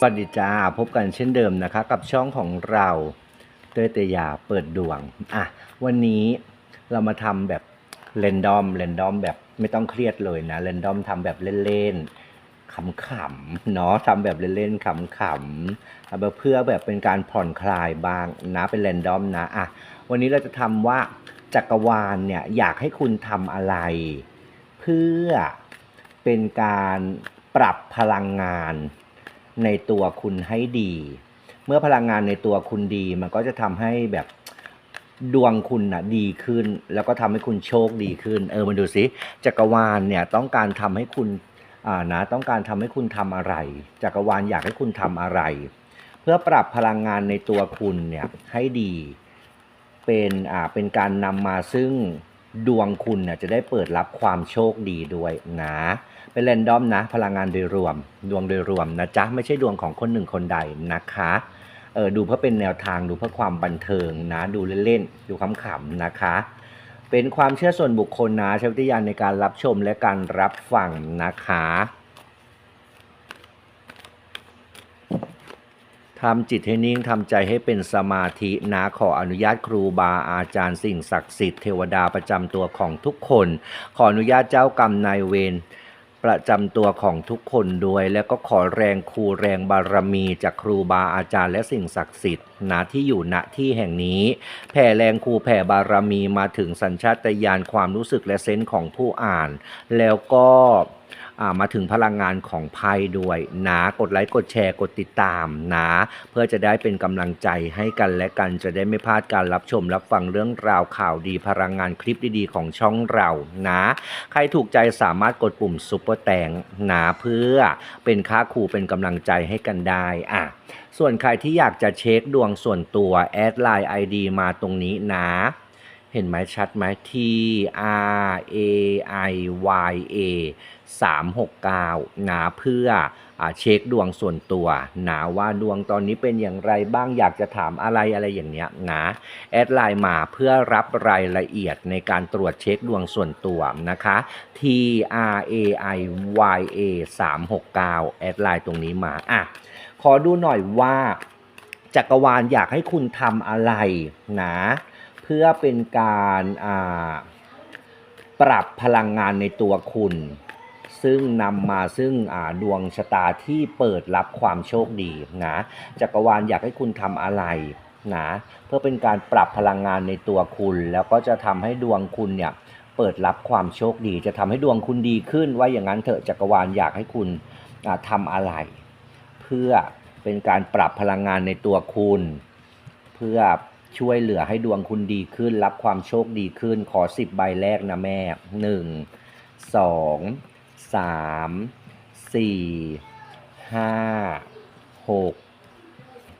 สวัสดีจ้า พบกันเช่นเดิมนะคะ กับช่องของเราเตยเตยาเปิดดวง อะ วันนี้เรามาทำแบบเรนดอมเรนดอมแบบไม่ต้องเครียดเลยนะเรนดอมทำแบบเล่นๆขำๆเนาะทำแบบเล่นๆขำๆเอาเพื่อแบบเป็นการผ่อนคลายบ้างนะเป็นเรนดอมนะอะวันนี้เราจะทำว่าจักรวาลเนี่ยอยากให้คุณทำอะไร เพื่อเป็นการปรับพลังงาน ในตัวคุณให้ดี เมื่อพลังงานในตัวคุณดี มันก็จะทำให้แบบดวงคุณนะดีขึ้น แล้วก็ทำให้คุณโชคดีขึ้น เออมาดูสิจักรวาลเนี่ยต้องการทำให้คุณอ่านะต้องการทำให้คุณทำอะไรจักรวาลอยากให้คุณทำอะไร เพื่อปรับพลังงานในตัวคุณเนี่ยให้ดี เป็นอ่าเป็นการนำมาซึ่ง ดวงคุณน่ยจะได้เปิดรับความโชคดีด้วยนะ เป็นเรนดอมนะ พลังงานโดยรวม ดวงโดยรวมนะจ๊ะ ไม่ใช่ดวงของคนหนึ่งคนใดนะคะเออดูเพื่อเป็นแนวทางดูเพื่อความบันเทิงนะ ดูเล่นๆ ดูขำๆนะคะ เป็นความเชื่อส่วนบุคคลนะใช้วิทยานในการรับชมและการรับฟังนะคะ ทำจิตให้นิ่งทำใจให้เป็นสมาธินะขออนุญาตครูบาอาจารย์สิ่งศักดิ์สิทธิ์เทวดาประจำตัวของทุกคน ขออนุญาตเจ้ากรรมนายเวรประจำตัวของทุกคนด้วยแล้วก็ขอแรงครูแรงบารมีจากครูบาอาจารย์และสิ่งศักดิ์สิทธิ์นะที่อยู่ณที่แห่งนี้ แผ่แรงครูแผ่บารมีมาถึงสัญชาตญาณความรู้สึกและเซนส์ของผู้อ่าน แล้วก็ มาถึงพลังงานของไพ่ด้วยนะ กดไลค์กดแชร์กดติดตามนะ เพื่อจะได้เป็นกำลังใจให้กันและกันจะได้ไม่พลาดการรับชมรับฟังเรื่องราวข่าวดีพลังงานคลิปดีๆ ของช่องเรานะ ใครถูกใจสามารถกดปุ่มซุปเปอร์แตงนะเพื่อเป็นค่าครูเป็นกำลังใจให้กันได้อะส่วนใครที่อยากจะเช็คดวงส่วนตัวแอดไลน์ ID มาตรงนี้นะ เห็นไหมชัดไหม T R A I Y A 369นะเพื่ออเช็คดวงส่วนตัวนะว่าดวงตอนนี้เป็นอย่างไรบ้างอยากจะถามอะไรอะไรอย่างเนี้ยนะแอดไลน์มาเพื่อรับรายละเอียดในการตรวจเช็คดวงส่วนตัวนะคะ T R A I Y A 369แอดไลน์ตรงนี้มาอะขอดูหน่อยว่าจักรวาลอยากให้คุณทำอะไรนะ เพื่อเป็นการปรับพลังงานในตัวคุณ ซึ่งนำมาซึ่งดวงชะตาที่เปิดรับความโชคดีนะจักรวาลอยากให้คุณทำอะไรนะเพื่อเป็นการปรับพลังงานในตัวคุณ แล้วก็จะทำให้ดวงคุณเนี่ยเปิดรับความโชคดี จะทำให้ดวงคุณดีขึ้น ว่าอย่างนั้นเถอะจักรวาลอยากให้คุณทำอะไร เพื่อเป็นการปรับพลังงานในตัวคุณ เพื่อช่วยเหลือให้ดวงคุณดีขึ้น รับความโชคดีขึ้น ขอสิบใบแรกนะแม่หนึ่งสอง สามสี่ห้าหก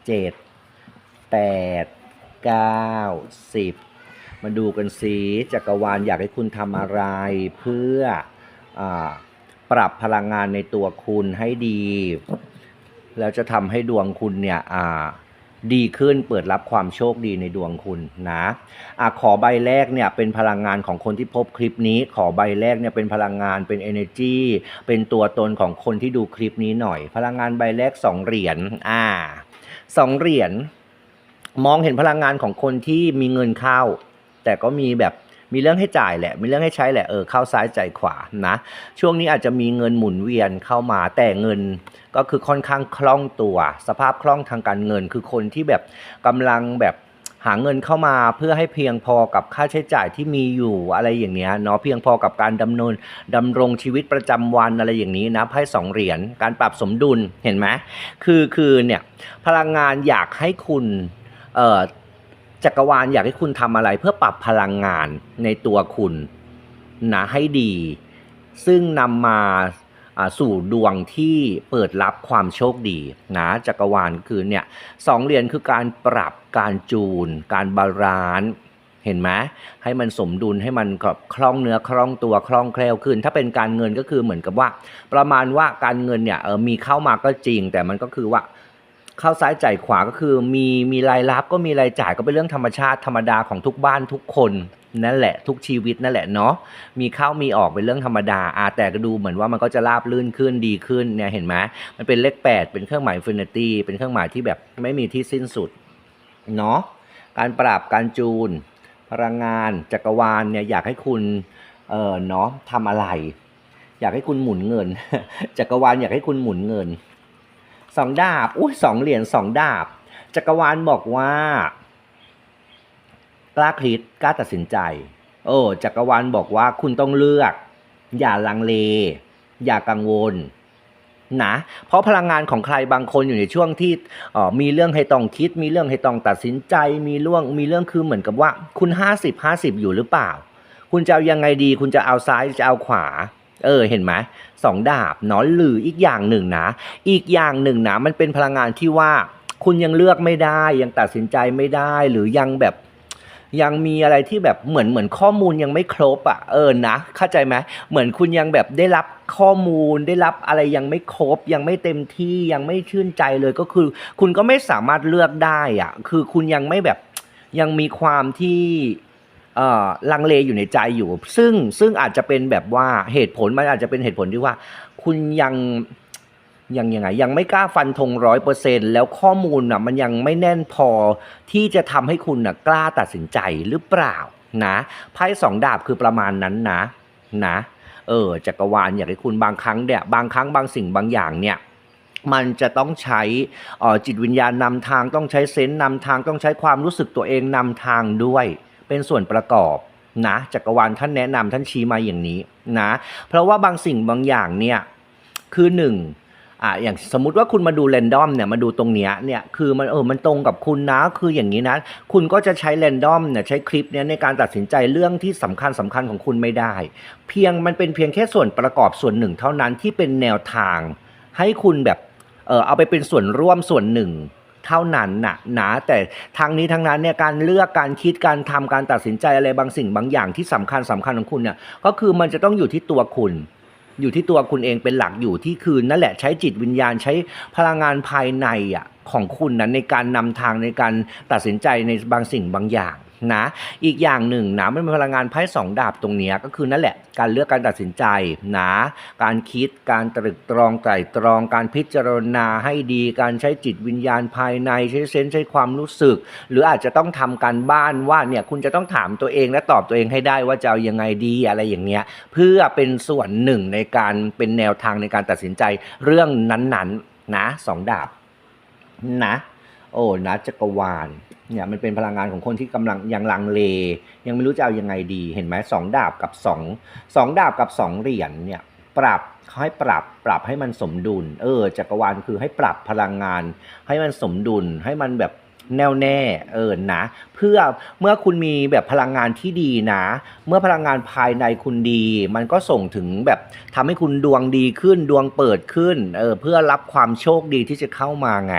เจ็ดแปดเก้าสิบมาดูกันสิจักรวาลอยากให้คุณทำอะไรเพื่ออปรับพลังงานในตัวคุณให้ดี แล้วจะทำให้ดวงคุณเนี่ยอ่า ดีขึ้นเปิดรับความโชคดีในดวงคุณนะอะขอใบแรกเนี่ยเป็นพลังงานของคนที่พบคลิปนี้ ขอใบแรกเนี่ยเป็นพลังงานเป็น energy เป็นตัวตนของคนที่ดูคลิปนี้หน่อย พลังงานใบแรกสองเหรียญอ่าสองเหรียญมองเห็นพลังงานของคนที่มีเงินเข้า แต่ก็มีแบบ มีเรื่องให้จ่ายแหละ มีเรื่องให้ใช้แหละเออเข้าซ้ายจ่ายขวานะช่วงนี้อาจจะมีเงินหมุนเวียนเข้ามาแต่เงินก็คือค่อนข้างคล่องตัว สภาพคล่องทางการเงิน คือคนที่แบบกำลังแบบหาเงินเข้ามาเพื่อให้เพียงพอกับค่าใช้จ่ายที่มีอยู่อะไรอย่างเงี้ยเนาะเพียงพอกับการดำเนินดำรงชีวิตประจำวันอะไรอย่างนี้นะไพ่สองเหรียญการปรับสมดุลเห็นไหมคือคือเนี่ยพลังงานอยากให้คุณเอ่อ จักรวาลอยากให้คุณทำอะไรเพื่อปรับพลังงานในตัวคุณนะให้ดี ซึ่งนำมาสู่ดวงที่เปิดรับความโชคดีนะจักรวาลคือเนี่ยสองเหรียญคือการปรับการจูน การบาลานซ์เห็นไหมให้มันสมดุลให้มันกับคล่องเนื้อคล่องตัวคล่องแคล่วขึ้น ถ้าเป็นการเงินก็คือเหมือนกับว่า ประมาณว่าการเงินเนี่ยเออมีเข้ามาก็จริง แต่มันก็คือว่า เข้าซ้ายจ่ายขวาก็คือมีมีรายรับก็มีรายจ่ายก็เป็นเรื่องธรรมชาติธรรมดาของทุกบ้านทุกคนนั่นแหละทุกชีวิตนั่นแหละเนาะมีเข้ามีออกเป็นเรื่องธรรมดาอาแต่ก็ดูเหมือนว่ามันก็จะราบลื่นขึ้นดีขึ้นเนี่ยเห็นไหมมันเป็นเลขแปดเป็นเครื่องหมายอินฟินิตี้เป็นเครื่องหมายที่แบบไม่มีที่สิ้นสุดเนาะการปรับการจูน พลังงานจักรวาลเนี่ยอยากให้คุณเออเนาะทำอะไร อยากให้คุณหมุนเงิน จักรวาลอยากให้คุณหมุนเงิน สองดาบอุ้ยสองเหรียญสองดาบ จักรวาลบอกว่า กล้าคิดกล้าตัดสินใจ โอ้จักรวาลบอกว่าคุณต้องเลือก อย่าลังเล อย่ากังวลนะเพราะพลังงานของใครบางคนอยู่ในช่วงที่ออมีเรื่องให้ต้องคิด มีเรื่องให้ต้องตัดสินใจ มีเรื่องมีเรื่องคือเหมือนกับว่า คุณห้าสิบห้าสิบอยู่หรือเปล่า คุณจะเอายังไงดี คุณจะเอาซ้ายจะเอาขวา เออเห็นไหมสองดาบเนาะหรืออีกอย่างหนึ่งนะ อีกอย่างหนึ่งนะมันเป็นพลังงานที่ว่าคุณยังเลือกไม่ได้ ยังตัดสินใจไม่ได้ หรือยังแบบยังมีอะไรที่แบบเหมือนเหมือนข้อมูลยังไม่ครบอะเออนะ เข้าใจไหมเหมือนคุณยังแบบได้รับข้อมูลได้รับอะไรยังไม่ครบ ยังไม่เต็มที่ยังไม่ชื่นใจเลยก็คือ คุณก็ไม่สามารถเลือกได้อะคือคุณยังไม่แบบยังมีความที่ ลังเลอยู่ในใจอยู่ ซึ่งซึ่งอาจจะเป็นแบบว่าเหตุผลมันอาจจะเป็นเหตุผลที่ว่า คุณยังยังยังไงยังไม่กล้าฟันธงร้อยเปอร์เซ็นแล้วข้อมูลอะมันยังไม่แน่นพอที่จะทำให้คุณน่ะกล้าตัดสินใจหรือเปล่านะไพ่สองดาบคือประมาณนั้นนะนะเออจักรวาลอยากให้คุณบางครั้งเนี่ยบางครั้งบางสิ่งบางอย่างเนี่ยมันจะต้องใช้ออจิตวิญญาณนำทางต้องใช้เซนส์นำทางต้องใช้ความรู้สึกตัวเองนำทางด้วย เป็นส่วนประกอบนะจักรวาลท่านแนะนำท่านชี้มาอย่างนี้นะเพราะว่าบางสิ่งบางอย่างเนี่ยคือหนึ่งอะอย่างสมมติว่าคุณมาดูแรนดอมเนี่ยมาดูตรงเนี้ยเนี่ยคือมันเออมันตรงกับคุณนะคืออย่างนี้นะคุณก็จะใช้แรนดอมเนี่ยใช้คลิปเนี้ยในการตัดสินใจเรื่องที่สำคัญสำคัญของคุณไม่ได้ เพียงมันเป็นเพียงแค่ส่วนประกอบส่วนหนึ่งเท่านั้นที่เป็นแนวทาง ให้คุณแบบเออเอาไปเป็นส่วนร่วมส่วนหนึ่ง เท่านั้นน่ะนะแต่ทางนี้ทางนั้นเนี่ยการเลือกการคิดการทำการตัดสินใจอะไรบางสิ่งบางอย่างที่สำคัญสำคัญของคุณเนี่ยก็คือมันจะต้องอยู่ที่ตัวคุณอยู่ที่ตัวคุณเองเป็นหลักอยู่ที่คืนนั่นแหละใช้จิตวิญญาณใช้พลังงานภายในอะของคุณนั้นในการนำทางในการตัดสินใจในบางสิ่งบางอย่าง นะ อีกอย่างหนึ่งนะมันเป็นพลังงานไพ่สองดาบตรงนี้ก็คือนั่นแหละการเลือกการตัดสินใจนะการคิดการตรึกตรองไตรตรองการพิจารณาให้ดีการใช้จิตวิญญาณภายในใช้เซนส์ใช้ความรู้สึก หรืออาจจะต้องทำการบ้านว่าเนี่ยคุณจะต้องถามตัวเองและตอบตัวเองให้ได้ว่าจะเอายังไงดีอะไรอย่างเงี้ยเพื่อเป็นส่วนหนึ่งในการเป็นแนวทางในการตัดสินใจเรื่องนั้นๆนะสองดาบนะ โอ้นะจักรวาล เนี่ยมันเป็นพลังงานของคนที่กำลังยังลังเล ยังไม่รู้จะเอายังไงดีเห็นไหมสองดาบกับสองสองดาบกับสองเหรียญเนี่ยปรับเขาให้ปรับปรับให้มันสมดุล เออจักรวาลคือให้ปรับพลังงาน ให้มันสมดุลให้มันแบบ แน่วแน่เออนะ เพื่อเมื่อคุณมีแบบพลังงานที่ดีนะ เมื่อพลังงานภายในคุณดี มันก็ส่งถึงแบบทำให้คุณดวงดีขึ้นดวงเปิดขึ้นเออเพื่อรับความโชคดีที่จะเข้ามาไง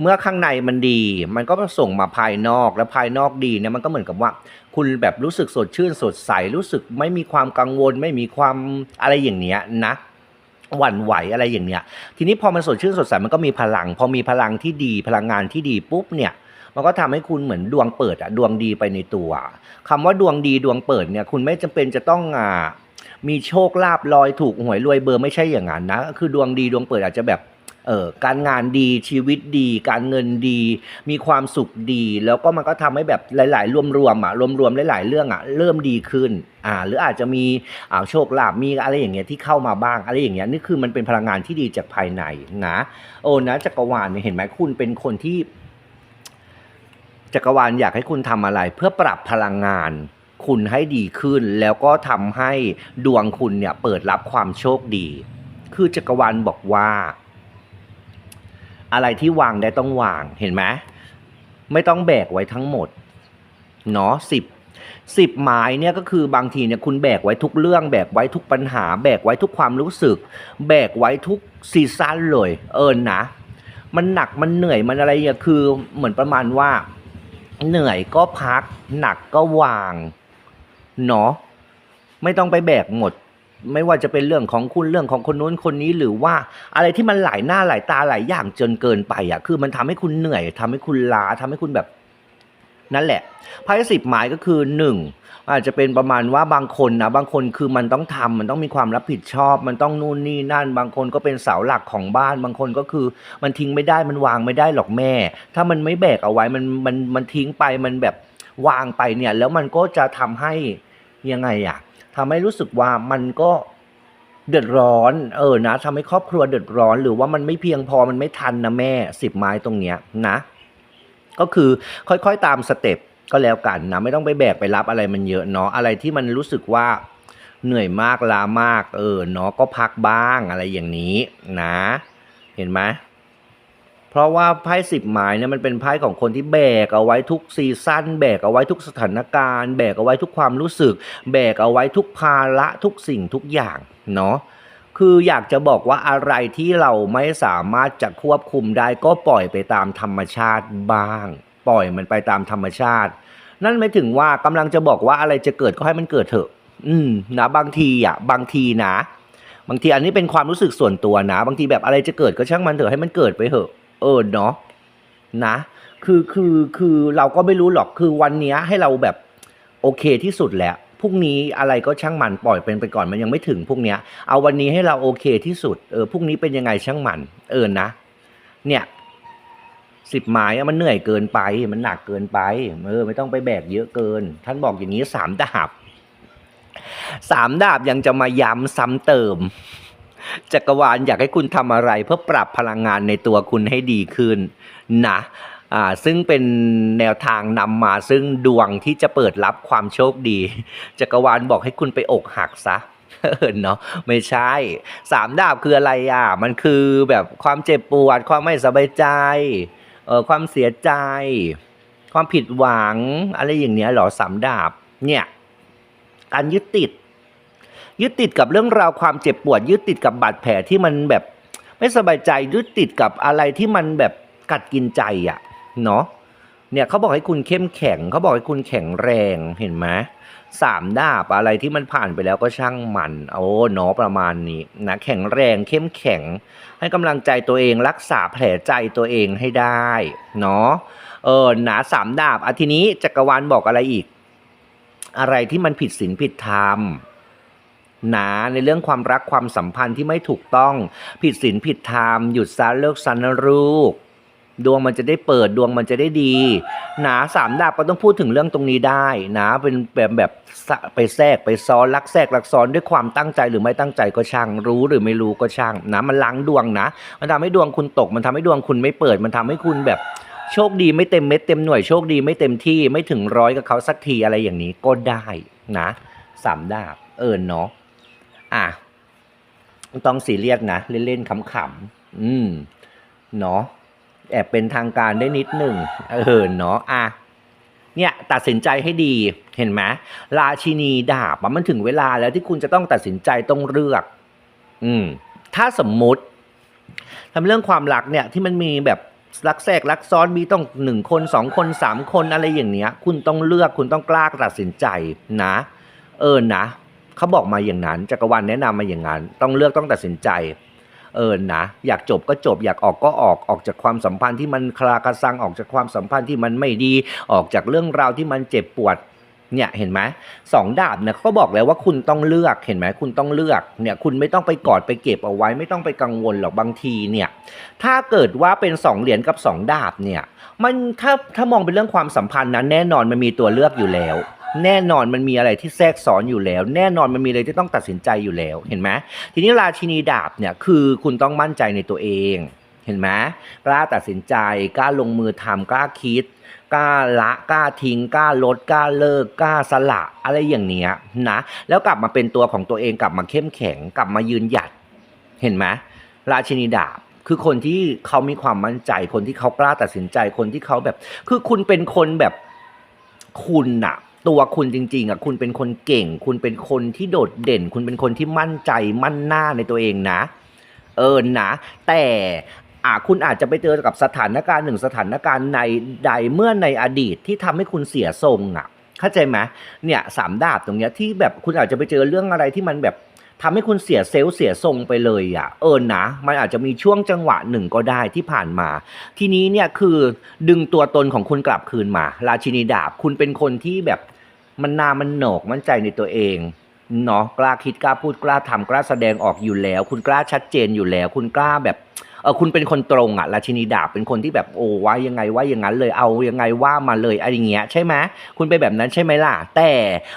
เมื่อข้างในมันดี มันก็ส่งมาภายนอกแล้วภายนอกดีเนี่ยมันก็เหมือนกับว่า คุณแบบรู้สึกสดชื่นสดใสรู้สึกไม่มีความกังวล ไม่มีความอะไรอย่างเนี้ยนะหวั่นไหวอะไรอย่างเนี้ย ทีนี้พอมันสดชื่นสดใสมันก็มีพลัง พอมีพลังที่ดีพลังงานที่ดีปุ๊บเนี่ย มันก็ทำให้คุณเหมือนดวงเปิดอะดวงดีไปในตัวคำว่าดวงดีดวงเปิดเนี่ยคุณไม่จำเป็นจะต้องอ่ามีโชคลาภลอยถูกหวยรวยเบอร์ไม่ใช่อย่างนั้นนะคือดวงดีดวงเปิดอาจจะแบบเออการงานดีชีวิตดี การเงินดี มีความสุขดี แล้วก็มันก็ทำให้แบบหลาย ๆ รวมๆอะรวมๆหลาย ๆ เรื่องอะเริ่มดีขึ้นอ่าหรืออาจจะมีอ่าโชคลาภมีอะไรอย่างเงี้ยที่เข้ามาบ้างอะไรอย่างเงี้ยนี่คือมันเป็นพลังงานที่ดีจากภายในนะโอ้นะจักรวาลเนี่ยเห็นไหมคุณเป็นคนที่ จักรวาลอยากให้คุณทำอะไร เพื่อปรับพลังงาน คุณให้ดีขึ้น แล้วก็ทำให้ดวงคุณเนี่ยเปิดรับความโชคดี คือจักรวาลบอกว่า อะไรที่วางได้ต้องวางเห็นไหมไม่ต้องแบกไว้ทั้งหมดเนาะสิบสิบไม้เนี่ยก็คือบางทีเนี่ยคุณแบกไว้ทุกเรื่องแบกไว้ทุกปัญหา แบกไว้ทุกความรู้สึก แบกไว้ทุกซีซั่นเลย เออนะ มันหนักมันเหนื่อยมันอะไรอย่างคือเหมือนประมาณว่า เหนื่อยก็พัก หนักก็วางเนาะไม่ต้องไปแบกหมด ไม่ว่าจะเป็นเรื่องของคุณเรื่องของคนนู้นคนนี้หรือว่าอะไรที่มันหลายหน้าหลายตาหลายอย่างจนเกินไปอะ คือมันทำให้คุณเหนื่อยทำให้คุณล้าทำให้คุณแบบ นั่นแหละไพ่สิบไม้ก็คือหนึ่งอาจจะเป็นประมาณว่าบางคนนะบางคนคือมันต้องทำมันต้องมีความรับผิดชอบ มันต้องนู่นนี่นั่น บางคนก็เป็นเสาหลักของบ้าน บางคนก็คือมันทิ้งไม่ได้มันวางไม่ได้หรอกแม่ ถ้ามันไม่แบกเอาไว้มันมันมันทิ้งไปมันแบบวางไปเนี่ยแล้วมันก็จะทำให้ยังไงอะทำให้รู้สึกว่ามันก็เดือดร้อน เออนะทำให้ครอบครัวเดือดร้อน หรือว่ามันไม่เพียงพอมันไม่ทันนะแม่สิบไม้ตรงเนี้ยนะ ก็คือค่อยๆตามสเต็ปก็แล้วกันนะไม่ต้องไปแบกไปรับอะไรมันเยอะเนาะอะไรที่มันรู้สึกว่าเหนื่อยมากล้ามาก เออเนาะก็พักบ้างอะไรอย่างนี้นะ เห็นไหมเพราะว่าไพ่สิบไม้เนี่ยมันเป็นไพ่ของคนที่แบกเอาไว้ทุกซีซั่นแบกเอาไว้ทุกสถานการณ์ แบกเอาไว้ทุกความรู้สึก แบกเอาไว้ทุกภาระทุกสิ่งทุกอย่างเนาะ คืออยากจะบอกว่าอะไรที่เราไม่สามารถจะควบคุมได้ก็ปล่อยไปตามธรรมชาติบ้าง ปล่อยมันไปตามธรรมชาติ นั่นไม่ถึงว่ากำลังจะบอกว่าอะไรจะเกิดก็ให้มันเกิดเถอะ อืมนะบางทีอะบางทีนะ บางทีอันนี้เป็นความรู้สึกส่วนตัวนะ บางทีแบบอะไรจะเกิดก็ช่างมันเถอะให้มันเกิดไปเถอะ เออเนาะนะคือคือคือเราก็ไม่รู้หรอกคือวันนี้ให้เราแบบโอเคที่สุดแล้ว พรุ่งนี้อะไรก็ช่างมันปล่อยเป็นไปก่อนมันยังไม่ถึงพรุ่งเนี้ย เอาวันนี้ให้เราโอเคที่สุดเออพรุ่งนี้เป็นยังไงช่างมัน เออนะ เนี่ยสิบไม้มันเหนื่อยเกินไป มันหนักเกินไปเออไม่ต้องไปแบกเยอะเกิน ท่านบอกอย่างนี้สามดาบสามดาบยังจะมาย้ำซ้ำเติมจักรวาลอยากให้คุณทำอะไรเพื่อปรับพลังงานในตัวคุณให้ดีขึ้นนะ อ่าซึ่งเป็นแนวทางนำมาซึ่งดวงที่จะเปิดรับความโชคดีจักรวาลบอกให้คุณไปอกหักซะเนาะไม่ใช่สามดาบคืออะไรอะ มันคือแบบความเจ็บปวด ความไม่สบายใจเออความเสียใจ ความผิดหวัง อะไรอย่างเนี้ยเหรอสามดาบเนี่ยการยึดติด ยึดติดกับเรื่องราวความเจ็บปวด ยึดติดกับบาดแผลที่มันแบบไม่สบายใจยึดติดกับอะไรที่มันแบบกัดกินใจอะ เนาะเนี่ยเขาบอกให้คุณเข้มแข็งเขาบอกให้คุณแข็งแรงเห็นไหมสามดาบอะไรที่มันผ่านไปแล้วก็ช่างมันโอ้เนาะประมาณนี้นะแข็งแรงเข้มแข็ง ให้กำลังใจตัวเองรักษาแผลใจตัวเองให้ได้เนาะเออหนะสามดาบอาทีนี้จักรวาลบอกอะไรอีก อะไรที่มันผิดศีลผิดธรรมหนะในเรื่องความรักความสัมพันธ์ที่ไม่ถูกต้อง ผิดศีลผิดธรรมหยุดซะเลิกซันนะลูก ดวงมันจะได้เปิดดวงมันจะได้ดีนะสามดาบก็ต้องพูดถึงเรื่องตรงนี้ได้นะเป็นแบบแบบไปแทรกไปซ้อนลักแทรกลักซ้อนด้วยความตั้งใจหรือไม่ตั้งใจก็ช่าง รู้หรือไม่รู้ก็ช่างนะมันล้างดวงนะ มันทำให้ดวงคุณตก มันทำให้ดวงคุณไม่เปิด มันทำให้คุณแบบโชคดีไม่เต็มเม็ดเต็มหน่วยโชคดีไม่เต็มที่ไม่ถึงร้อยกับเขาสักทีอะไรอย่างนี้ก็ได้นะสามดาบเออเนาะอะต้องซีเรียสนะ เล่นๆขำๆอืมเนาะ แอบเป็นทางการได้นิดหนึ่งเออเนาะอะเนี่ยตัดสินใจให้ดีเห็นไหมราชินีดาบมันถึงเวลาแล้วที่คุณจะต้องตัดสินใจต้องเลือก อืม ถ้าสมมุติทำเรื่องความรักเนี่ยที่มันมีแบบรักแทรกรักซ้อนมีต้องหนึ่งคนสองคนสามคนอะไรอย่างเนี้ย คุณต้องเลือกคุณต้องกล้าตัดสินใจนะ เออนะเขาบอกมาอย่างนั้นจักรวาลแนะนำมาอย่างนั้น ต้องเลือกต้องตัดสินใจ เออนะอยากจบก็จบอยากออกก็ออกออกจากความสัมพันธ์ที่มันคลากระซังออกจากความสัมพันธ์ที่มันไม่ดี ออกจากเรื่องราวที่มันเจ็บปวดเนี่ยเห็นไหมสองดาบเนี่ยเขาบอกแล้วว่าคุณต้องเลือกเห็นไหมคุณต้องเลือกเนี่ยคุณไม่ต้องไปกอดไปเก็บเอาไว้ ไม่ต้องไปกังวลหรอกบางทีเนี่ยถ้าเกิดว่าเป็นสองเหรียญกับสองดาบเนี่ยมันถ้าถ้ามองเป็นเรื่องความสัมพันธ์นั้นแน่นอนมันมีตัวเลือกอยู่แล้ว แน่นอนมันมีอะไรที่แทรกซ้อนอยู่แล้ว แน่นอนมันมีอะไรที่ต้องตัดสินใจอยู่แล้วเห็นไหมทีนี้ราชินีดาบเนี่ยคือคุณต้องมั่นใจในตัวเองเห็นไหมกล้าตัดสินใจกล้าลงมือทำกล้าคิดกล้าละกล้าทิ้งกล้าลดกล้าเลิกกล้าสละอะไรอย่างเนี้ยนะแล้วกลับมาเป็นตัวของตัวเองกลับมาเข้มแข็งกลับมายืนหยัด เห็นไหมราชินีดาบคือคนที่เขามีความมั่นใจ คนที่เขากล้าตัดสินใจคนที่เขาแบบ คือคุณเป็นคนแบบคุณน่ะ ตัวคุณจริงๆอะคุณเป็นคนเก่ง คุณเป็นคนที่โดดเด่น คุณเป็นคนที่มั่นใจมั่นหน้าในตัวเองนะ เออนะ แต่อ่าคุณอาจจะไปเจอกับสถานการณ์หนึ่งสถานการณ์ในใดเมื่อในอดีตที่ทำให้คุณเสียทรงอะ เข้าใจไหมเนี่ยสามดาบตรงเนี้ยที่แบบคุณอาจจะไปเจอเรื่องอะไรที่มันแบบ ทำให้คุณเสียเซลล์เสียทรงไปเลยอะ เออนะ มันอาจจะมีช่วงจังหวะหนึ่งก็ได้ที่ผ่านมา ทีนี้เนี่ยคือดึงตัวตนของคุณกลับคืนมา ราชินีดาบคุณเป็นคนที่แบบมันนามันโหนกมั่นใจในตัวเองเนาะกล้าคิดกล้าพูดกล้าทำกล้าแสดงออกอยู่แล้ว คุณกล้าชัดเจนอยู่แล้ว คุณกล้าแบบ เออคุณเป็นคนตรงอะราชินีดาบเป็นคนที่แบบโอ้ว่ายังไงว่าอย่างนั้นเลยเอายังไงว่ามาเลยอะไรอย่างเงี้ยใช่ไหมคุณเป็นแบบนั้นใช่ไหมล่ะ แต่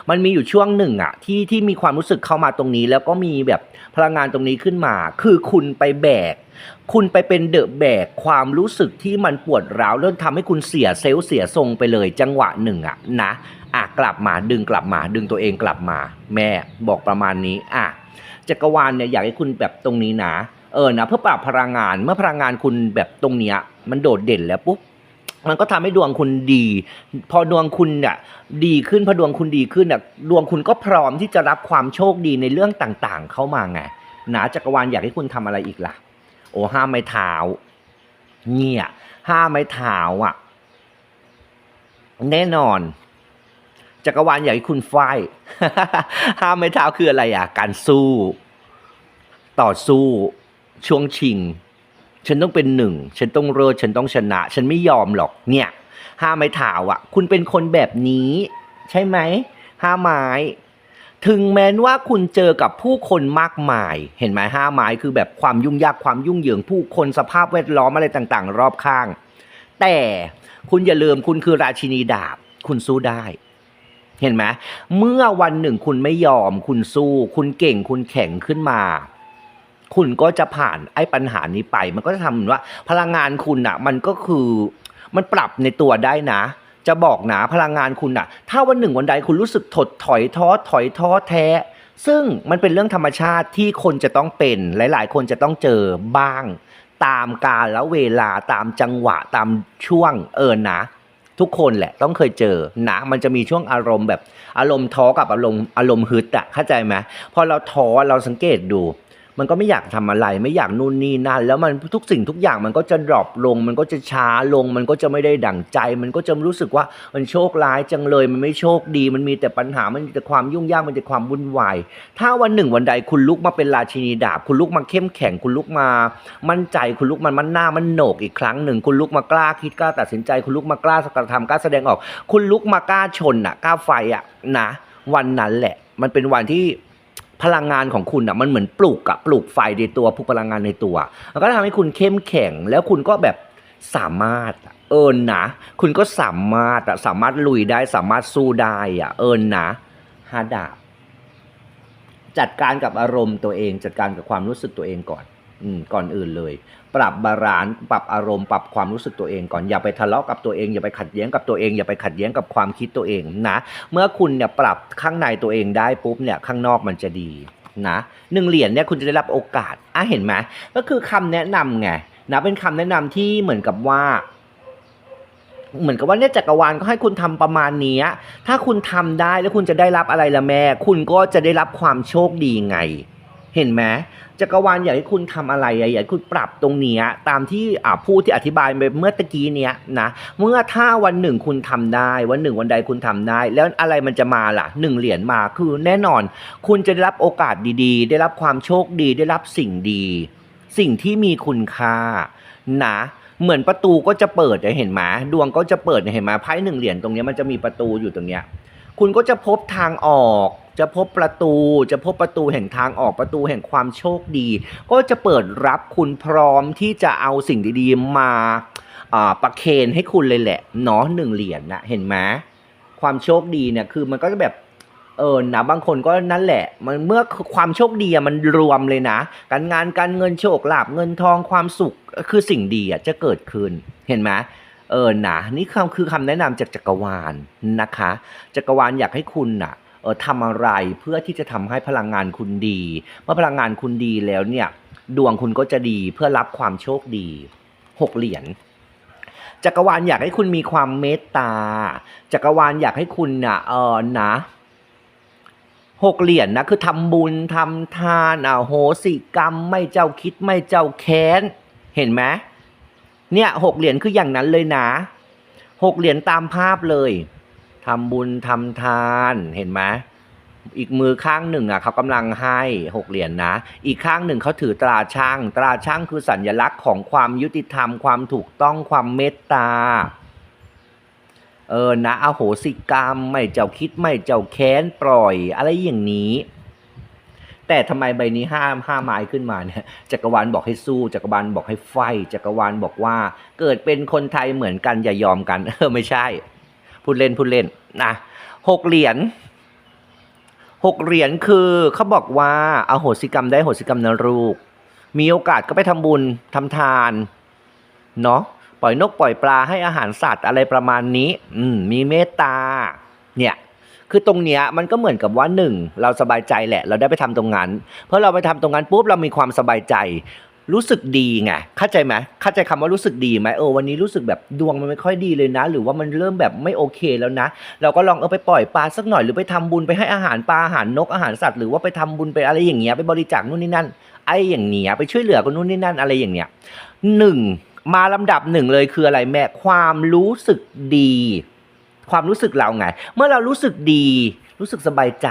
มันมีอยู่ช่วงหนึ่งอะที่ที่มีความรู้สึกเข้ามาตรงนี้ แล้วก็มีแบบพลังงานตรงนี้ขึ้นมา คือคุณไปแบกคุณไปเป็นเดอะแบกความรู้สึกที่มันปวดร้าวเริ่มทำให้คุณเสียเซลล์เสียทรงไปเลยจังหวะหนึ่งอะนะอะกลับมาดึงกลับมา ดึงตัวเองกลับมา แม่บอกประมาณนี้อะจักรวาลเนี่ยอยากให้คุณแบบตรงนี้นะ เออนะเพื่อปรับพลังงานเมื่อพลังงานคุณแบบตรงเนี้ยมันโดดเด่นแล้วปุ๊บมันก็ทำให้ดวงคุณดี พอดวงคุณเนี่ยดีขึ้นพอดวงคุณดีขึ้นเนี่ยดวงคุณก็พร้อมที่จะรับความโชคดีในเรื่องต่างๆ เข้ามาไงนะจักรวาลอยากให้คุณทำอะไรอีกล่ะ โอ้ห้ามไม้เท้าเนี่ยห้ามไม้เท้าอะ แน่นอนจักรวาลอยากให้คุณไฟห้าไม้เท้าคืออะไรอะ การสู้ ต่อสู้ ช่วงชิง ฉันต้องเป็นหนึ่ง ฉันต้องเลิศฉันต้องชนะ ฉันไม่ยอมหรอกเนี่ยห้าไม้เท้าอะ คุณเป็นคนแบบนี้ ใช่ไหมห้าไม้ ถึงแม้ว่าคุณเจอกับผู้คนมากมาย เห็นไหมห้าไม้คือแบบความยุ่งยากความยุ่งเหยิงผู้คนสภาพแวดล้อมอะไรต่างๆ รอบข้าง แต่คุณอย่าลืมคุณคือราชินีดาบ คุณสู้ได้ เห็นไหมเมื่อวันหนึ่งคุณไม่ยอม คุณสู้ คุณเก่งคุณแข็งขึ้นมา คุณก็จะผ่านไอ้ปัญหานี้ไป มันก็จะทำเหมือนว่า พลังงานคุณอะ มันก็คือมันปรับในตัวได้นะ จะบอกนะพลังงานคุณอะ ถ้าวันหนึ่งวันใดคุณรู้สึกถดถอยท้อถอยท้อแท้ ซึ่งมันเป็นเรื่องธรรมชาติที่คนจะต้องเป็น หลาย ๆ คนจะต้องเจอบ้าง ตามกาลและเวลาตามจังหวะตามช่วงเออนะทุกคนแหละต้องเคยเจอนะมันจะมีช่วงอารมณ์แบบอารมณ์ท้อกับอารมณ์อารมณ์ฮึดอะเข้าใจไหมพอเราท้อเราสังเกตดู มันก็ไม่อยากทำอะไร ไม่อยากนู่นนี่นั่น แล้วมันทุกสิ่งทุกอย่างมันก็จะดรอปลง มันก็จะช้าลง มันก็จะไม่ได้ดั่งใจ มันก็จะรู้สึกว่ามันโชคร้ายจังเลย มันไม่โชคดี มันมีแต่ปัญหา มันมีแต่ความยุ่งยาก มันมีแต่ความวุ่นวาย ถ้าวันหนึ่งวันใดคุณลุกมาเป็นราชินีดาบ คุณลุกมาเข้มแข็ง คุณลุกมามั่นใจ คุณลุกมันมันหน้ามันโหนกอีกครั้งหนึ่ง คุณลุกมากล้าคิดกล้าตัดสินใจ คุณลุกมากล้ากระทำกล้าแสดงออก คุณลุกมากล้าชนอะกล้าไฟอะนะ วันนั้นแหละ มันเป็นวันที่ พลังงานของคุณอะมันเหมือนปลูกอะปลูกไฟในตัวปลูกพลังงานในตัวมันก็ทำให้คุณเข้มแข็งแล้วคุณก็แบบสามารถเอินนะ คุณก็สามารถอะสามารถลุยได้สามารถสู้ได้อะเอินนะฮาดาบจัดการกับอารมณ์ตัวเอง จัดการกับความรู้สึกตัวเองก่อน อืมก่อนอื่นเลย ปรับบาลานซ์ปรับอารมณ์ปรับความรู้สึกตัวเองก่อนอย่าไปทะเลาะกับตัวเองอย่าไปขัดแย้งกับตัวเอง อย่าไปขัดแย้งกับความคิดตัวเองนะเมื่อคุณเนี่ยปรับข้างในตัวเองได้ปุ๊บเนี่ยข้างนอกมันจะดีนะหนึ่งเหรียญเนี่ยคุณจะได้รับโอกาสอะเห็นไหมก็คือคำแนะนำไงนะเป็นคำแนะนำที่เหมือนกับว่า เหมือนกับว่าเนี่ยจักรวาลก็ให้คุณทำประมาณนี้ถ้าคุณทำได้แล้วคุณจะได้รับอะไรละแม่ คุณก็จะได้รับความโชคดีไง เห็นไหมจักรวาลอยากให้คุณทำอะไรอยากให้คุณปรับตรงนี้ตามที่ผู้ที่อธิบายไปเมื่อตะกี้เนี้ยนะเมื่อถ้าวันหนึ่งคุณทำได้ วันหนึ่งวันใดคุณทำได้ แล้วอะไรมันจะมาล่ะหนึ่งเหรียญมาคือแน่นอน คุณจะได้รับโอกาสดีๆ ได้รับความโชคดีได้รับสิ่งดี สิ่งที่มีคุณค่านะเหมือนประตูก็จะเปิดเห็นไหมดวงก็จะเปิดเห็นไหมไพ่หนึ่งเหรียญตรงนี้มันจะมีประตูอยู่ตรงเนี้ยคุณก็จะพบทางออก จะพบประตูจะพบประตูแห่งทางออกประตูแห่งความโชคดี ก็จะเปิดรับคุณพร้อมที่จะเอาสิ่งดีๆมาประเคนให้คุณเลยแหละเนาะหนึ่งเหรียญนะเห็นไหมความโชคดีเนี่ยคือมันก็จะแบบเออนะบางคนก็นั่นแหละ มันเมื่อความโชคดีอะมันรวมเลยนะ การงานการเงินโชคลาภเงินทองความสุขคือสิ่งดีอะจะเกิดขึ้นเห็นไหมเออนะนี่คำคือคำแนะนำจากจักรวาลนะคะ จักรวาลอยากให้คุณน่ะ ทำอะไรเพื่อที่จะทำให้พลังงานคุณดี เมื่อพลังงานคุณดีแล้วเนี่ยดวงคุณก็จะดีเพื่อรับความโชคดีหกเหรียญจักรวาลอยากให้คุณมีความเมตตา จักรวาลอยากให้คุณน่ะเออนะหกเหรียญนะคือทำบุญทำทานอะโหสิกรรมไม่เจ้าคิดไม่เจ้าแค้น เห็นไหมเนี่ยหกเหรียญคืออย่างนั้นเลยนะหกเหรียญตามภาพเลย ทำบุญทำทานเห็นไหมอีกมือข้างหนึ่งอะเขากำลังให้หกเหรียญนะ อีกข้างหนึ่งเขาถือตราช่าง ตราช่างคือสัญลักษณ์ของความยุติธรรม ความถูกต้องความเมตตา เออนะอโหสิกรรมไม่เจ้าคิดไม่เจ้าแค้นปล่อย อะไรอย่างนี้ แต่ทำไมใบนี้ห้ามห้าไม้ขึ้นมาเนี่ยจักรวาลบอกให้สู้จักรวาลบอกให้ไฟจักรวาลบอกว่า เกิดเป็นคนไทยเหมือนกันอย่ายอมกัน เออไม่ใช่ พูดเล่นพูดเล่นนะหกเหรียญหกเหรียญคือเขาบอกว่าเอาโหสิกรรมได้โหสิกรรมนะลูก มีโอกาสก็ไปทำบุญทำทานเนาะปล่อยนกปล่อยปลาให้อาหารสัตว์อะไรประมาณนี้ อืมมีเมตตา เนี่ยคือตรงเนี้ยมันก็เหมือนกับว่าหนึ่งเราสบายใจแหละ เราได้ไปทำตรงนั้นเพราะเราไปทำตรงนั้นปุ๊บเรามีความสบายใจ รู้สึกดีไงเข้าใจไหมเข้าใจคำว่ารู้สึกดีไหมเออวันนี้รู้สึกแบบดวงมันไม่ค่อยดีเลยนะ หรือว่ามันเริ่มแบบไม่โอเคแล้วนะ เราก็ลองเออไปปล่อยปลาสักหน่อยหรือไปทำบุญไปให้อาหารปลาอาหารนกอาหารสัตว์หรือว่าไปทำบุญไปอะไรอย่างเงี้ยไปบริจาคนู่นนี่นั่นไอ้อย่างเนี้ยไปช่วยเหลือคนนู่นนี่นั่นอะไรอย่างเนี้ยหนึ่งมาลำดับหนึ่งเลยคืออะไรแม่ความรู้สึกดี ความรู้สึกเราไง เมื่อเรารู้สึกดี รู้สึกสบายใจ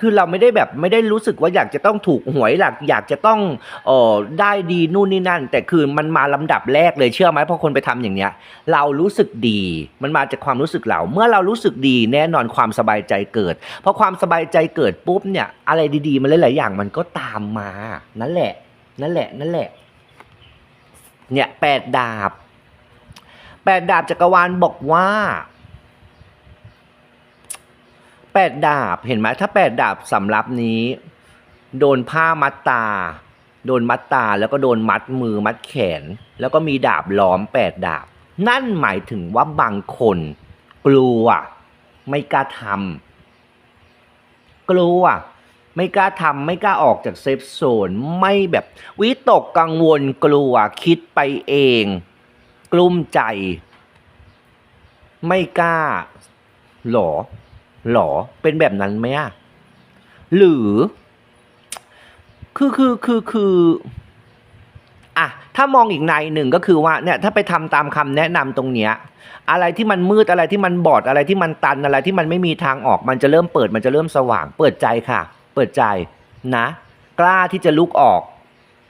คือเราไม่ได้แบบไม่ได้รู้สึกว่าอยากจะต้องถูกหวยหลักอยากจะต้องเออได้ดีนู่นนี่นั่น แต่คือมันมาลำดับแรกเลยเชื่อไหมพอคนไปทำอย่างเนี้ย เรารู้สึกดีมันมาจากความรู้สึกเราเมื่อเรารู้สึกดีแน่นอนความสบายใจเกิดพอความสบายใจเกิดปุ๊บเนี่ยอะไรดีๆมันหลายๆอย่างมันก็ตามมา นั่นแหละ นั่นแหละ นั่นแหละ เนี่ยแปดดาบแปดดาบจักรวาลบอกว่า แปดดาบเห็นไหมถ้าแปดดาบสำรับนี้ โดนผ้ามัดตา โดนมัดตาแล้วก็โดนมัดมือมัดแขน แล้วก็มีดาบล้อมแปดดาบ นั่นหมายถึงว่าบางคนกลัวไม่กล้าทำกลัวไม่กล้าทำไม่กล้าออกจากเซฟโซนไม่แบบวิตกกังวลกลัวคิดไปเอง กลุ้มใจ ไม่กล้าหรอ หรอเป็นแบบนั้นไหมอะหรือ คือคือคือคืออะถ้ามองอีกในหนึ่งก็คือว่าเนี่ยถ้าไปทำตามคำแนะนำตรงเนี้ยอะไรที่มันมืดอะไรที่มันบอดอะไรที่มันตันอะไรที่มันไม่มีทางออก มันจะเริ่มเปิดมันจะเริ่มสว่าง เปิดใจค่ะ เปิดใจนะ กล้าที่จะลุกออก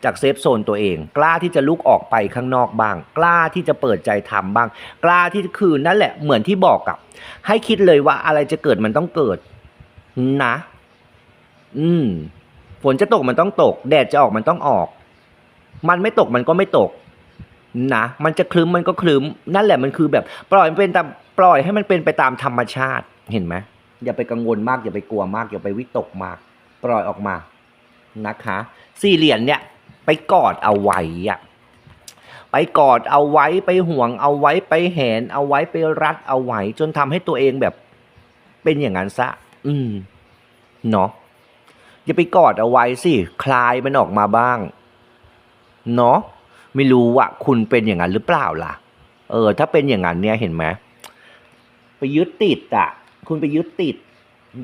จากเซฟโซนตัวเอง กล้าที่จะลุกออกไปข้างนอกบ้าง กล้าที่จะเปิดใจทำบ้าง กล้าที่คือนั่นแหละเหมือนที่บอกกับให้คิดเลยว่าอะไรจะเกิดมันต้องเกิด นะ อืมฝนจะตกมันต้องตก แดดจะออกมันต้องออก มันไม่ตกมันก็ไม่ตก นะ มันจะคลึ้มมันก็คลึ้ม นั่นแหละมันคือแบบ ปล่อยมันเป็นตามปล่อยให้มันเป็นไปตามธรรมชาติเห็นไหมอย่าไปกังวลมากอย่าไปกลัวมากอย่าไปวิตกมาก ปล่อยออกมานะคะ สี่เหรียญเนี่ย ไปกอดเอาไว้อะไปกอดเอาไว้ไปห่วงเอาไว้ไปแหนเอาไว้ไปรัดเอาไว้ จนทำให้ตัวเองแบบ เป็นอย่างนั้นซะ อืมเนาะอย่าไปกอดเอาไว้สิคลายมันออกมาบ้างเนาะไม่รู้ว่าคุณเป็นอย่างนั้นหรือเปล่าล่ะ เออ ถ้าเป็นอย่างนั้นเนี่ยเห็นไหมไปยึดติดอะ คุณไปยึดติด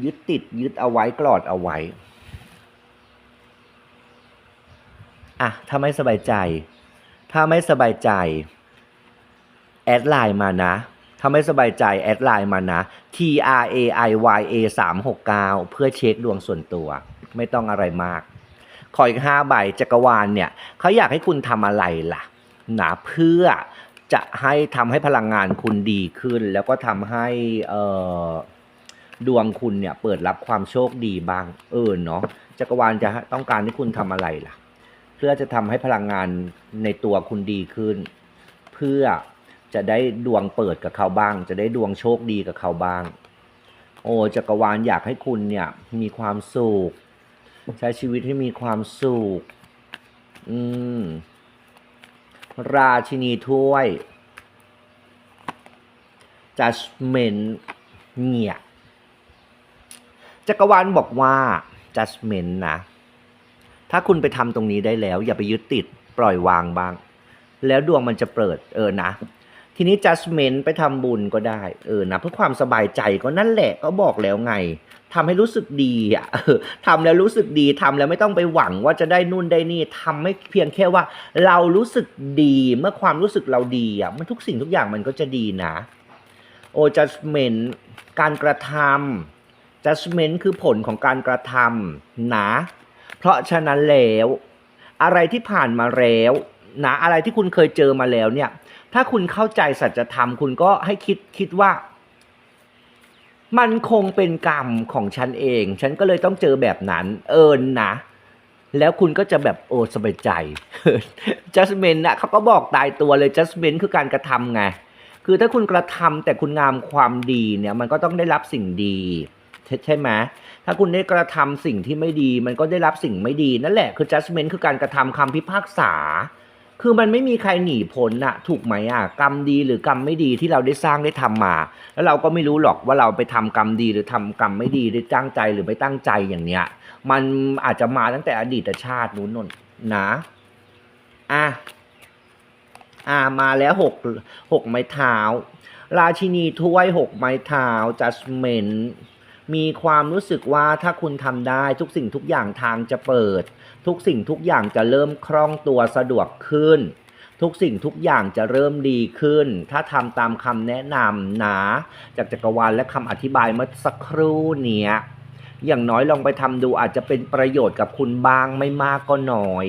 ยึดติด ยึดเอาไว้กอดเอาไว้ อะถ้าไม่สบายใจ ถ้าไม่สบายใจแอดไลน์มานะ ถ้าไม่สบายใจแอดไลน์มานะ T R A I Y A 3 6 9เพื่อเช็คดวงส่วนตัว ไม่ต้องอะไรมาก ขออีกห้าใบจักรวาลเนี่ยเขาอยากให้คุณทำอะไรล่ะหนะเพื่อจะให้ทำให้พลังงานคุณดีขึ้น แล้วก็ทำให้เออดวงคุณเนี่ยเปิดรับความโชคดีบ้าง เออเนาะจักรวาลจะต้องการให้คุณทำอะไรล่ะ พื่อจะทำให้พลังงานในตัวคุณดีขึ้น เพื่อจะได้ดวงเปิดกับเขาบ้าง จะได้ดวงโชคดีกับเขาบ้าง โอ้จักรวาลอยากให้คุณเนี่ยมีความสุขใช้ชีวิตให้มีความสุขอืมราชินีถ้วย judgment เนี่ยจักรวาลบอกว่า judgment นะ ถ้าคุณไปทำตรงนี้ได้แล้ว อย่าไปยึดติดปล่อยวางบ้าง แล้วดวงมันจะเปิดเออนะ ทีนี้ judgment ไปทำบุญก็ได้เออนะเพื่อความสบายใจก็นั่นแหละก็บอกแล้วไงทำให้รู้สึกดีอะเออทำแล้วรู้สึกดีทำแล้วไม่ต้องไปหวังว่าจะได้นู่นได้นี่ทำไม่เพียงแค่ว่า เรารู้สึกดีเมื่อความรู้สึกเราดีอะมันทุกสิ่งทุกอย่างมันก็จะดีนะโอ้ judgment การกระทำ judgment คือผลของการกระทำนะ เพราะฉะนั้นแล้ว อะไรที่ผ่านมาแล้วนะอะไรที่คุณเคยเจอมาแล้วเนี่ย ถ้าคุณเข้าใจสัจธรรม คุณก็ให้คิดคิดว่า มันคงเป็นกรรมของฉันเอง ฉันก็เลยต้องเจอแบบนั้น เอินนะ แล้วคุณก็จะแบบโอ้สบายใจ judgment นะเขาก็บอกตายตัวเลย judgment คือการกระทำไง คือถ้าคุณกระทำแต่คุณงามความดีเนี่ย มันก็ต้องได้รับสิ่งดี ใช่ไหมถ้าคุณได้กระทำสิ่งที่ไม่ดี มันก็ได้รับสิ่งไม่ดี นั่นแหละคือ judgment คือการกระทำคำพิพากษา คือมันไม่มีใครหนีพ้นอะถูกไหมอะกรรมดีหรือกรรมไม่ดีที่เราได้สร้างได้ทำมา แล้วเราก็ไม่รู้หรอกว่าเราไปทำกรรมดีหรือทำกรรมไม่ดีได้ตั้งใจหรือไม่ตั้งใจอย่างเนี้ย มันอาจจะมาตั้งแต่อดีตชาตินู้นนนนะอะอ่ามาแล้วหกหกไม้เท้า ราชินีถ้วยหกไม้เท้า judgment มี มีความรู้สึกว่าถ้าคุณทำได้ทุกสิ่งทุกอย่างทางจะเปิด ทุกสิ่งทุกอย่างจะเริ่มคล่องตัวสะดวกขึ้น ทุกสิ่งทุกอย่างจะเริ่มดีขึ้น ถ้าทำตามคำแนะนำนะจากจักรวาลและคำอธิบายเมื่อสักครู่เนี้ยอย่างน้อยลองไปทำดูอาจจะเป็นประโยชน์กับคุณบ้างไม่มากก็น้อย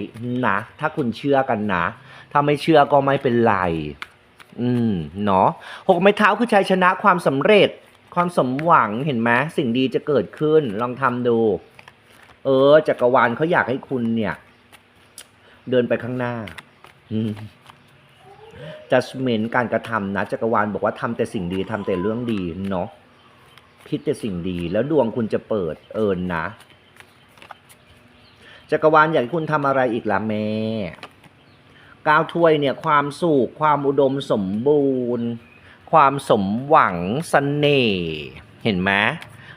นะถ้าคุณเชื่อกันนะ ถ้าไม่เชื่อก็ไม่เป็นไร อืมเนาะหกไม้เท้าคือชัยชนะความสำเร็จ ความสมหวังเห็นไหมสิ่งดีจะเกิดขึ้นลองทำดู เออจักรวาลเขาอยากให้คุณเนี่ย เดินไปข้างหน้าอืม judgment การกระทำนะจักรวาลบอกว่าทำแต่สิ่งดีทำแต่เรื่องดีเนาะคิดแต่สิ่งดีแล้วดวงคุณจะเปิดเอิญนะจักรวาลอยากให้คุณทำอะไรอีกล่ะแม่ก้าวถ้วยเนี่ยความสุขความอุดมสมบูรณ์ ความสมหวังสเสน่ห์เห็นไหม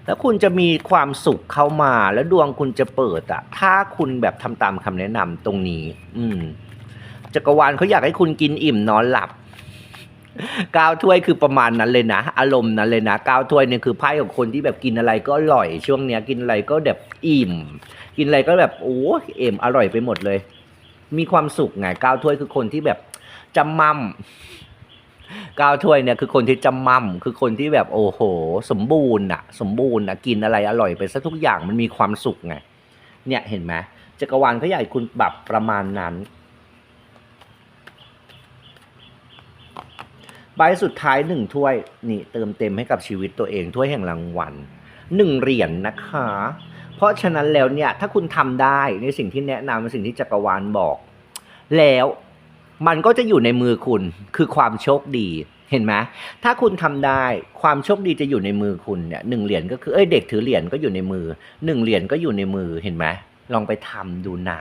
แล้วคุณจะมีความสุขเข้ามาแล้วดวงคุณจะเปิดอะถ้าคุณแบบทำตามคำแนะนำตรงนี้ อืมจักรวาลเขาอยากให้คุณกินอิ่มนอนหลับก้าวถ้วยคือประมาณนั้นเลยนะ อารมณ์นั้นเลยนะก้าวถ้วยเนี่ยคือไพ่ของคนที่แบบกินอะไรก็อร่อยช่วงเนี้ย กินอะไรก็แบบอิ่ม กินอะไรก็แบบโอ้เอ็มอร่อยไปหมดเลย มีความสุขไงก้าวถ้วยคือคนที่แบบจำมั่ม ก้าถ้วยเนี่ยคือคนที่จำมั่มคือคนที่แบบโอ้โห สมบูรณ์อะสมบูรณ์อะกินอะไรอร่อยไปซะทุกอย่างมันมีความสุขไงเนี่ยเห็นไหมจักรวาลเขาให้คุณแบบประมาณนั้นใบสุดท้ายหนึ่งถ้วยนี่เติมเต็มให้กับชีวิตตัวเองถ้วยแห่งรางวัลหนึ่งเหรียญนนะคะ เพราะฉะนั้นแล้วเนี่ยถ้าคุณทำได้ในสิ่งที่แนะนำในสิ่งที่จักรวาลบอก แล้ว มันก็จะอยู่ในมือคุณคือความโชคดีเห็นไหมถ้าคุณทำได้ความโชคดีจะอยู่ในมือคุณเนี่ยหนึ่งเหรียญก็คือเอ้ยเด็กถือเหรียญก็อยู่ในมือหนึ่งเหรียญก็อยู่ในมือเห็นไหมลองไปทำดูนะ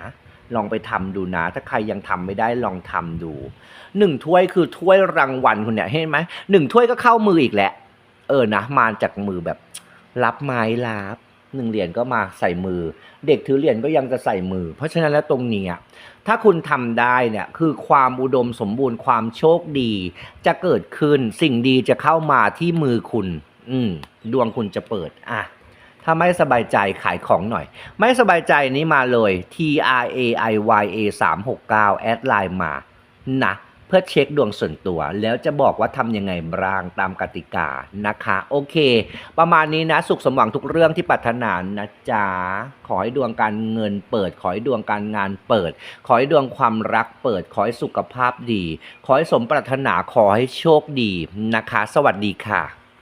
ลองไปทำดูนะ ถ้าใครยังทำไม่ได้ลองทำดูหนึ่งถ้วยคือถ้วยรางวัลคุณเนี่ยเห็นไหมหนึ่งถ้วยก็เข้ามืออีกแหละ เออนะมาจากมือแบบ รับไม้รับ หนึ่งเหรียญก็มาใส่มือ เด็กถือเหรียญก็ยังจะใส่มือ เพราะฉะนั้นแล้วตรงนี้ถ้าคุณทำได้เนี่ยคือความอุดมสมบูรณ์ความโชคดี จะเกิดขึ้นสิ่งดีจะเข้ามาที่มือคุณ อืมดวงคุณจะเปิดอะถ้าไม่สบายใจขายของหน่อย ไม่สบายใจนี้มาเลย T R A I Y A 3 6 9แอดไลน์มานะ เพื่อเช็คดวงส่วนตัว แล้วจะบอกว่าทำยังไงบ้างตามกติกานะคะ โอเค ประมาณนี้นะสุขสมหวังทุกเรื่องที่ปรารถนานะจ๊ะขอให้ดวงการเงินเปิด ขอให้ดวงการงานเปิด ขอให้ดวงความรักเปิด ขอให้สุขภาพดี ขอให้สมปรารถนาขอให้โชคดีนะคะ สวัสดีค่ะ